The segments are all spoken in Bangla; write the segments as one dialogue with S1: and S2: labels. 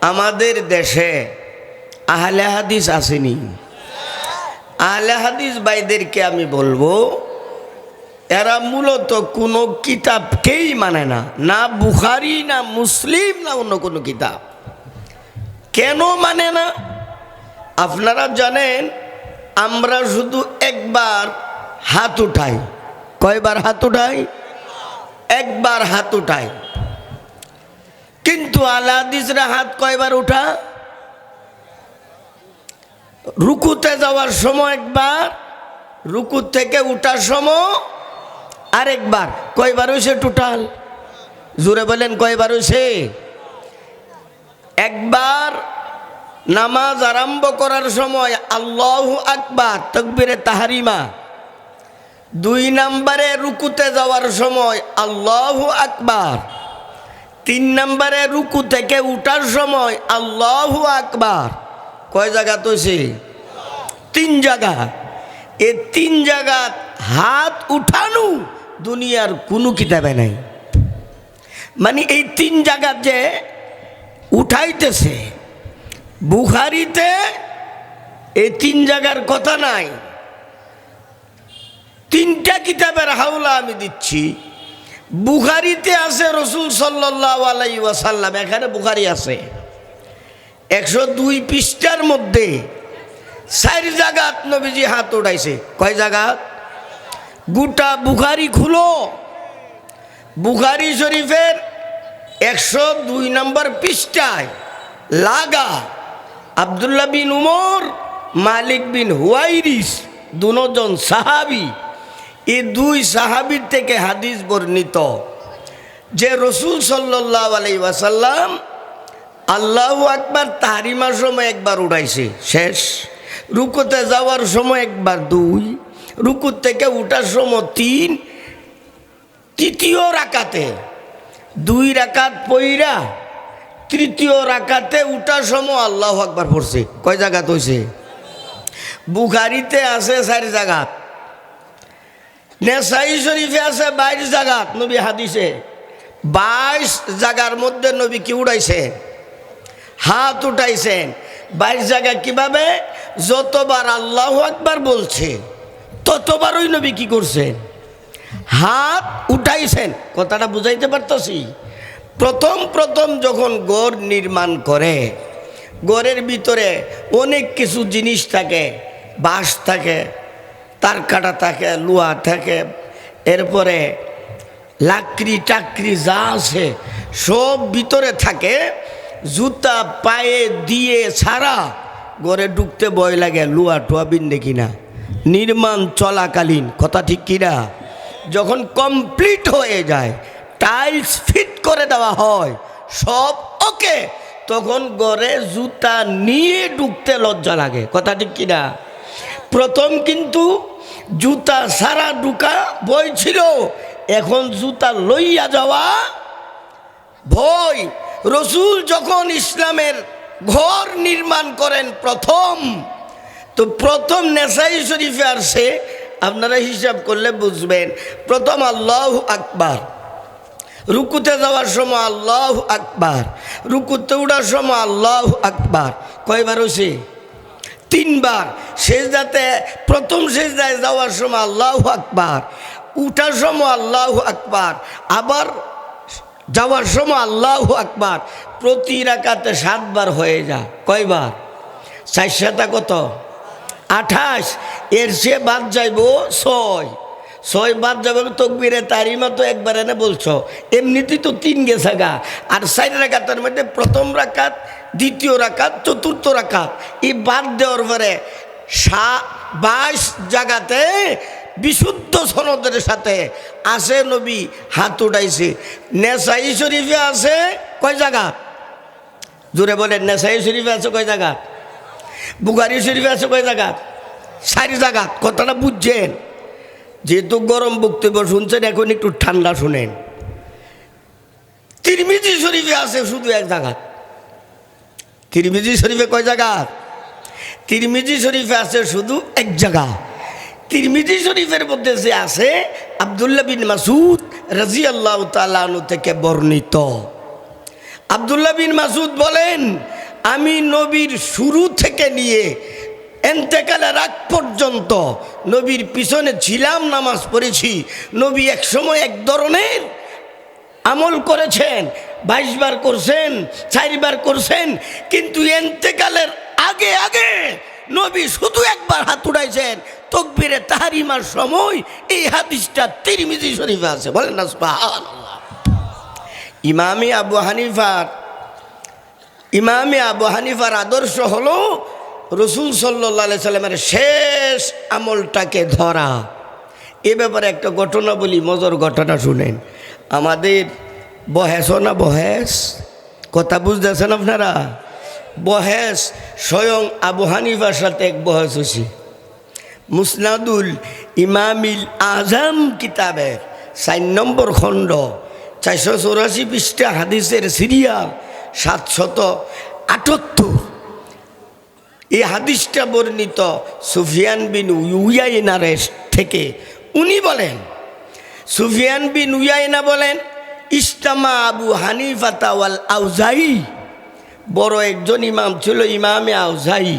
S1: আমাদের দেশে আহলে হাদিস আসেনি। আহলে হাদিস ভাইদেরকে আমি বলব, এরা মূলত কোনো কিতাবকেই মানে না না বুখারি, না মুসলিম, না অন্য কোনো কিতাব। কেন মানে না? আপনারা জানেন, আমরা শুধু একবার হাত উঠাই। কয়বার হাত উঠাই? একবার হাত উঠাই। কিন্তু আলাদিসরা হাত কয়বার উঠা? রুকুতে যাওয়ার সময় একবার, রুকু থেকে উঠার সময় আরেকবার। কয়বার হয়েছে টোটাল জুড়ে বলেন, কয়বার হয়েছে একবার নামাজ আরম্ভ করার সময় আল্লাহ আকবার, তকবিরে তাহারিমা। দুই নম্বরে রুকুতে যাওয়ার সময় আল্লাহ আকবার। তিন নম্বরে রুকু থেকে উঠার সময় আল্লাহ আকবার। কয় জায়গা তো সে? তিন জায়গা। এ তিন জায়গা হাত উঠানো দুনিয়ার কোনো কিতাবে নাই। মানে এই তিন জায়গা যে উঠাইতেছে, বুখারিতে এই তিন জায়গার কথা নাই। তিনটা কিতাবের হাওলা আমি দিচ্ছি। বুখারিতে আছে রসুল সাল্লাহ আলাই এখানে বুখারি আছে। একশো দুই পৃষ্ঠার মধ্যে চার জায়গাত নবীজি হাত উঠাইছে। কয় জায়গাত গোটা বুখারি খুলো। বুখারি শরীফের একশো দুই নম্বর পৃষ্ঠায় লাগা আবদুল্লাহ বিন উমর, মালিক বিন হুয়াইরিস, দুজন সাহাবি এই দুই সাহাবির থেকে হাদিস বর্ণিত যে রসুল সাল্লাহ আলাই ওয়াসাল্লাম আল্লাহ আকবার তাহারিমার সময় একবার উঠাইছে, শেষ। রুকুতে যাওয়ার সময় একবার দুই, রুকুর থেকে উঠার সময় তিন, তৃতীয় রাকাতে, দুই রাকাত পইরা তৃতীয় রাকাতে উঠার সময় আল্লাহ আকবার পড়ছে। কয় জায়গাত হয়েছে বুখারিতে আছে চারি জায়গাত নেসাই শরীফে আছে বাইশ জায়গাত নবী হাদিসে। বাইশ জায়গার মধ্যে নবী কি উড়াইছে? হাত উঠাইছেন। বাইশ জায়গা কীভাবে? যতবার আল্লাহ আকবার বলছে, ততবার ওই নবী কি করছেন? হাত উঠাইছেন। কথাটা বুঝাইতে পারতাছি? প্রথম প্রথম যখন গড় নির্মাণ করে গড়ের ভিতরে অনেক কিছু জিনিস থাকে, বাঁশ থাকে তার কাটা থাকে, লুয়া থাকে। এরপরে লাকড়ি টাকরি যা আছে সব ভিতরে থাকে। জুতা, পায়ে দিয়ে ছাড়া গড়ে ঢুকতে ভয় লাগে, লুয়া টুয়া বিন্দে কিনা নির্মাণ চলাকালীন, কথা ঠিক কিনা যখন কমপ্লিট হয়ে যায় টাইলস ফিট করে দেওয়া হয়, সব ওকে। তখন গড়ে জুতা নিয়ে ঢুকতে লজ্জা লাগে, কথা ঠিক কিনা প্রথম কিন্তু জুতা সারা ঢুকা বই ছিল। এখন জুতা লইয়া যাওয়া ভয় রসুল যখন ইসলামের ঘর নির্মাণ করেন প্রথম, তো প্রথম নেশাই শরীফে আসে আপনারা হিসাব করলে বুঝবেন, প্রথম আল্লাহ আকবার। রুকুতে যাওয়ার সময় আল্লাহ আকবার, রুকুতে উঠার সময় আল্লাহ আকবার। কয়বার হয়েছে তিনবার। সেজদাতে প্রথম সেজদায় যাওয়ার সময় আল্লাহ আকবার, উঠার সময় আল্লাহ আকবার, আবার যাওয়ার সময় আল্লাহ আকবার, প্রতি রাকাতে সাতবার হয়ে যা কয়বার? চার কত? আঠাশ। এর সে বাদ যাইব ছয়। ছয় বাদ যাবে তকবিরে তারিমা তো একবার এনে বলছো। এমনিতেই তো তিন গেছে গা। আর চার রাকাতের মধ্যে প্রথম রাকাত, দ্বিতীয় রাকাত, চতুর্থ রাখাত এই বাদ দেওয়ার পরে সা বাইশ জায়গাতে বিশুদ্ধ সনদের সাথে আছে নবী হাত উঠাইছে। নেশাই শরীফে আছে কয় জায়গা জোরে বলে নেশাই শরীফে আছে কয় জায়গা বুগারি শরীফে আছে কয় জায়গা চারি জায়গা কথাটা বুঝছেন? যেহেতু গরম বক্তব্য শুনছেন, এখন একটু ঠান্ডা শুনেন। তিরমিজি শরীফে আছে শুধু এক জায়গা। তিরমিজি শরীফে কয় জায়গা? তিরমিজি শরীফে আছে শুধু এক জায়গা। তিরমিজি শরীফের মধ্যে যে আছে, আবদুল্লাহ বিন মাসুদ রাজি আল্লাহ তালু থেকে বর্ণিত। আবদুল্লাহ বিন মাসুদ বলেন, আমি নবীর শুরু থেকে নিয়ে এন্তেকালের আগ পর্যন্ত নবীর পিছনে ছিলাম নামাজ পড়েছি। নবী এক সময় এক ধরনের আমল করেছেন, বাইশ বার করছেন চারবার করছেন, কিন্তু এন্তেকালের আগে আগে নবী শুধু একবার হাত উঠাইছেন। তকবিরে তাহারিমার সময় এই হাদিসটা তিরমিজি শরীফে আছে, বলেন না ইমামি আবু হানিফার, ইমামে আবু হানিফার আদর্শ হলো রসুল সাল্লাহ সাল্লামের শেষ আমলটাকে ধরা। এ ব্যাপারে একটা ঘটনা বলি, মজর ঘটনা শুনেন। আমাদের বহেস না বহেস কথা বুঝতেছেন আপনারা? বহেস স্বয়ং আবু হানিফার সাথে এক বহেস হয়েছি। মুসনাদুল ইমামিল আজম কিতাবের চার নম্বর খণ্ড, চারশো চৌরাশি পৃষ্ঠা হাদিসের সিরিয়াল সাতশত আটাত্তর। এই হাদিসটা বর্ণিত সুফিয়ান বিন উয়াইনারের থেকে। উনি বলেন, সুফিয়ান বিন উয়াইনা বলেন ইস্তামা আবু হানিফাতা ওয়াল আউজাই। বড় একজন ইমাম ছিল, ইমামে আউজাই।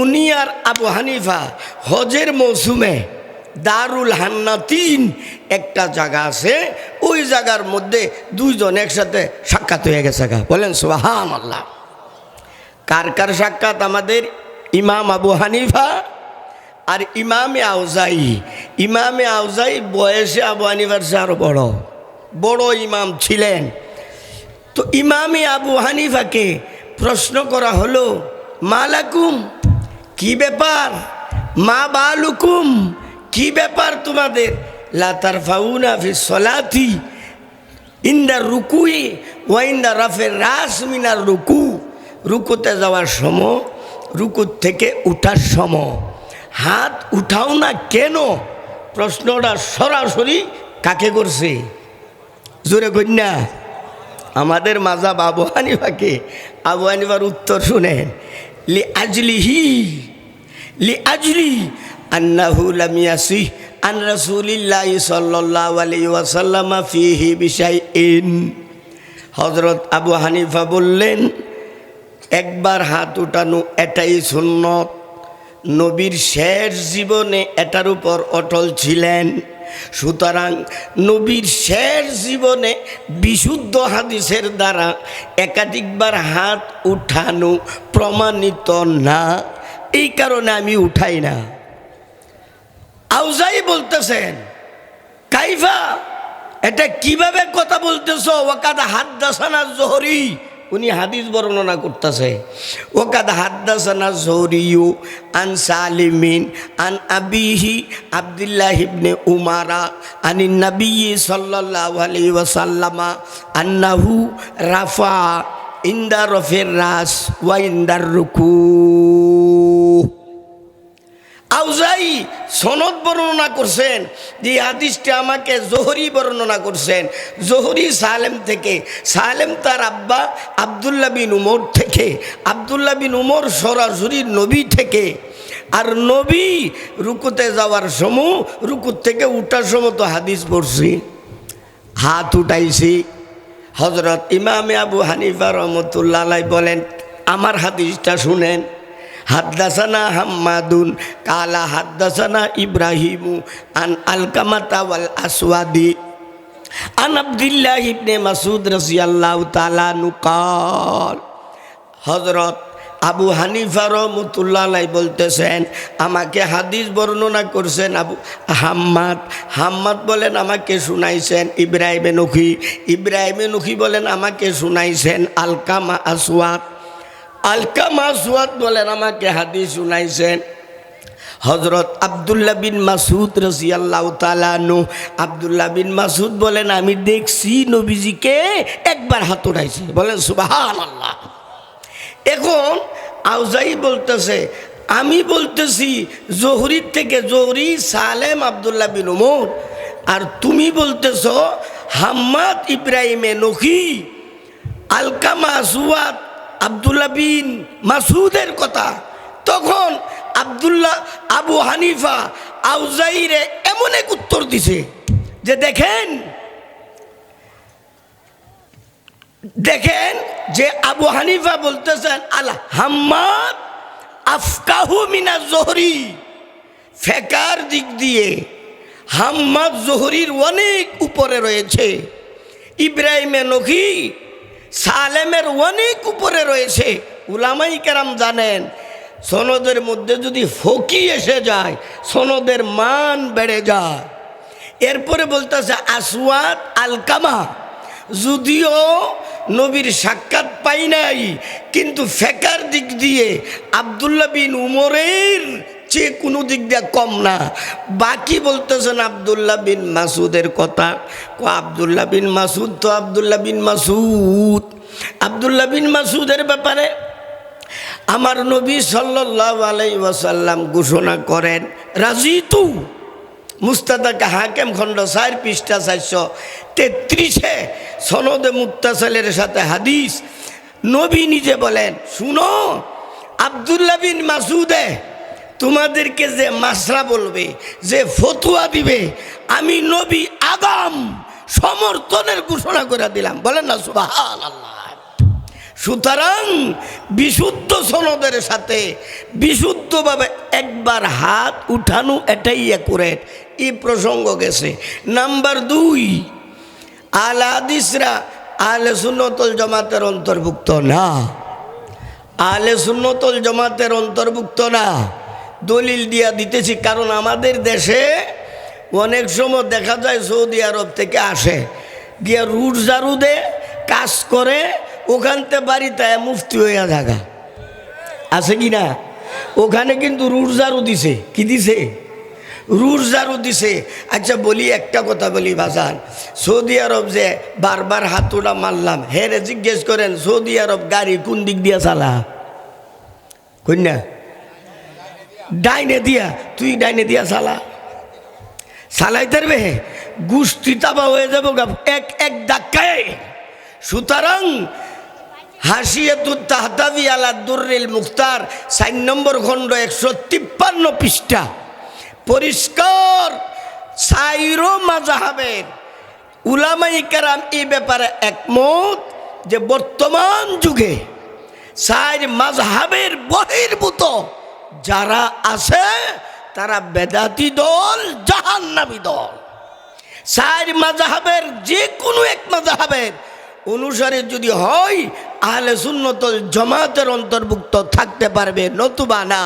S1: উনি আর আবু হানিফা হজের মৌসুমে দারুল হান্নাতিন একটা জায়গা আছে, ওই জায়গার মধ্যে দুইজন একসাথে সাক্ষাৎ হয়ে গেছে বলেন সোহান আল্লাহ কার কার সাক্ষাৎ আমাদের? ইমাম আবু হানিফা আর ইমামে আউজাই। ইমামে আউজাই বয়সে আবু হানিফার আরও বড়। বড় ইমাম ছিলেন। তো ইমামে আবু হানিফাকে প্রশ্ন করা হলো, মালাকুম, কি ব্যাপার? মা বালুকুম, কি ব্যাপার তোমাদের? লাতার ফাউনা ফি সলাথি ইন্দা রুকুই ওয়াইন্দা রাফের রাস মিনার রুকু। রুকুতে যাওয়ার সময় রুকুর থেকে উঠার সময়। হাত উঠাও না কেন? প্রশ্নটা সরাসরি কাকে করছে? জোরে কন্যা আমাদের মাজা আবু হানিফাকে, আবু হানিফার উত্তর শুনেন। লি আজলিহি, লি আজলি আন্নাহু লাম ইয়াসি আন রাসূলিল্লাহি সাল্লাল্লাহু আলাইহি ওয়াসাল্লাম ফিহি বিশাইইন। আবু হানিফা বললেন একবার হাত উঠানো এটাই সুন্নত। নবীর শেষ জীবনে এটার উপর অটল ছিলেন। সুতরাং নবীর শেষ জীবনে বিশুদ্ধ হাদিসের দ্বারা একাধিকবার হাত উঠানো প্রমাণিত না। এই কারণে আমি উঠাই না। আউজাই বলতেছেন, কাইফা, এটা কীভাবে কথা বলতেছ? ওকাদ হাত দাসানা জহরি। উনি হাদিস বর্ণনা করতেছে। ওকাদ হাদ্দাসানা জৌরিউ আন সালিমিন আন আবিহি আবদুল্লাহ ইবনে উমারা আনি নবী সাল্লাল্লাহু আলাইহি ওয়াসাল্লামা আন্নাহু রাফা ইন্দা রফের রাস ওয়া ইন্দার রুকু আউজাই সনদ বর্ণনা করছেন, যে হাদিসটা আমাকে জোহরি বর্ণনা করছেন। জোহরি সালেম থেকে, সালেম তার আব্বা আবদুল্লা বিন উমর থেকে আবদুল্লা বিন উমর সরাসরি নবী থেকে। আর নবী রুকুতে যাওয়ার সময়, রুকুর থেকে উঠার সময় তো হাদিস পড়ছি। হাত উঠাইছি। হজরত ইমামে আবু হানিফা রহমতুল্লাহ বলেন, আমার হাদিসটা শুনেন। হাদ্দাসানা হাম্মাদুন, কালা হাদ্দাসানা ইব্রাহিমু, আন আলকামাতা ওয়াল আসওয়াদি। আন আব্দুল্লাহ ইবনে মাসুদ রাদিয়াল্লাহু তাআলা নুকাল হযরত আবু হানিফা রহমতুল্লাহ বলতেছেন, আমাকে হাদিস বর্ণনা করছেন আবু হাম্মাদ। হাম্মাদ বলেন, আমাকে শুনাইছেন ইব্রাহিমে নখি। ইব্রাহিমে নখি বলেন, আমাকে শুনাইছেন আলকামা আসওয়াদ। আলকামা সুয়াদ বলেন, আমাকে হাদিস শুনাইছেন। হজরত আবদুল্লাহ বিন মাসুদ রসিয়াল্লাহ তালানু আবদুল্লাহ বিন মাসুদ বলেন, আমি দেখছি নবীজিকে একবার হাত উঠাইছি। বলেন সুবাহান আল্লাহ এখন আউজাই বলতেছে, আমি বলতেছি, জহরির থেকে জহরি সালেম আবদুল্লাহ বিন উমর, আর তুমি বলতেছ, হাম্মাদ ইব্রাহিমে নখি, আলকামা সুয়াদ আবদুল্লাহ বিন মাসুদের কথা। তখন আবদুল্লাহ আবু হানিফা আউজাইরে এমন এক উত্তর দিছে যে দেখেন দেখেন যে আবু হানিফা বলতেছেন, আল হাম্মাদ আফকাহু মিনা জহরি, ফেকার দিক দিয়ে হাম্মাদ জহরির অনেক উপরে রয়েছে। ইব্রাহিমে নখি সালেমের অনেক উপরে রয়েছে। উলামাই কেরাম জানেন, সনদের মধ্যে যদি ফকি এসে যায়, সনদের মান বেড়ে যায়। এরপরে বলতেছে আসওয়াত আলকামা, যদিও নবীর সাক্ষাৎ পাই নাই, কিন্তু ফেকার দিক দিয়ে আবদুল্লাহ বিন উমরের চেয়ে কোনো দিক দিয়ে কম না। বাকি বলতেছেন আবদুল্লাহ বিন মাসুদের কথা। ক, আবদুল্লাহ বিন মাসুদ তো আবদুল্লাহ বিন মাসুদ। আবদুল্লাহ বিন মাসুদের ব্যাপারে আমার নবী সাল্লাহ আলাই ওয়াসাল্লাম ঘোষণা করেন রাজিতু মুস্তাদাকে হাকেম খণ্ড চার পৃষ্ঠা চারশো তেত্রিশে সনদে মুক্তাসালের সাথে হাদিস। নবী নিজে বলেন, শুনো, আবদুল্লাহ বিন মাসুদে তোমাদেরকে যে মাসরা বলবে, যে ফতুয়া দিবে, আমি নবী আগাম সমর্থনের ঘোষণা করে দিলাম। বলেন না সুবাহ সুতরাং বিশুদ্ধ সনদের সাথে বিশুদ্ধভাবে একবার হাত উঠানো এটাই একুরেট এই প্রসঙ্গ গেছে। নাম্বার দুই, আল হাদিসরা আলে সুন্নতল জমাতের অন্তর্ভুক্ত না। আলে সুন্নতল জমাতের অন্তর্ভুক্ত না। দলিল দিয়া দিতেছি, কারণ আমাদের দেশে অনেক সময় দেখা যায় সৌদি আরব থেকে আসে, গিয়া রুট জারু দে কাজ করে ওখানতে বাড়িতে মুফতি হইয়া থাকা। আছে কি না? ওখানে কিন্তু রুট জারু দিছে। কি দিছে? রুট জারু দিছে। আচ্ছা বলি একটা কথা বলি বাজান সৌদি আরব যে বারবার হাতুড়া মারলাম, হেরে জিজ্ঞেস করেন, সৌদি আরব গাড়ি কোন দিক দিয়া চালা? কন্যা ডাইনে দিয়া, তুই ডাইনে দিয়া চালা চালাইতে পারবে? গুষ্টি তাবা হয়ে যাব এক এক ধাক্কায়। সুতরাং হাসিয়াতুর তাহতাবি আলা দুর্রিল মুখতার, চার নম্বর খণ্ড একশো তিপ্পান্ন পৃষ্ঠা। পরিষ্কার, সাইরো মাজাহাবের উলামাই কারাম এই ব্যাপারে একমত যে বর্তমান যুগে সাইর মাঝহাবের বহির্ভূত যারা আছে, তারা বেদাতি দল জাহান্নাবি দল। সাইর মাজাহাবের যে কোনো এক মাজাহাবের অনুসারে যদি হয়, আহলে সুন্নতল জমাতের অন্তর্ভুক্ত থাকতে পারবে, নতুবা না।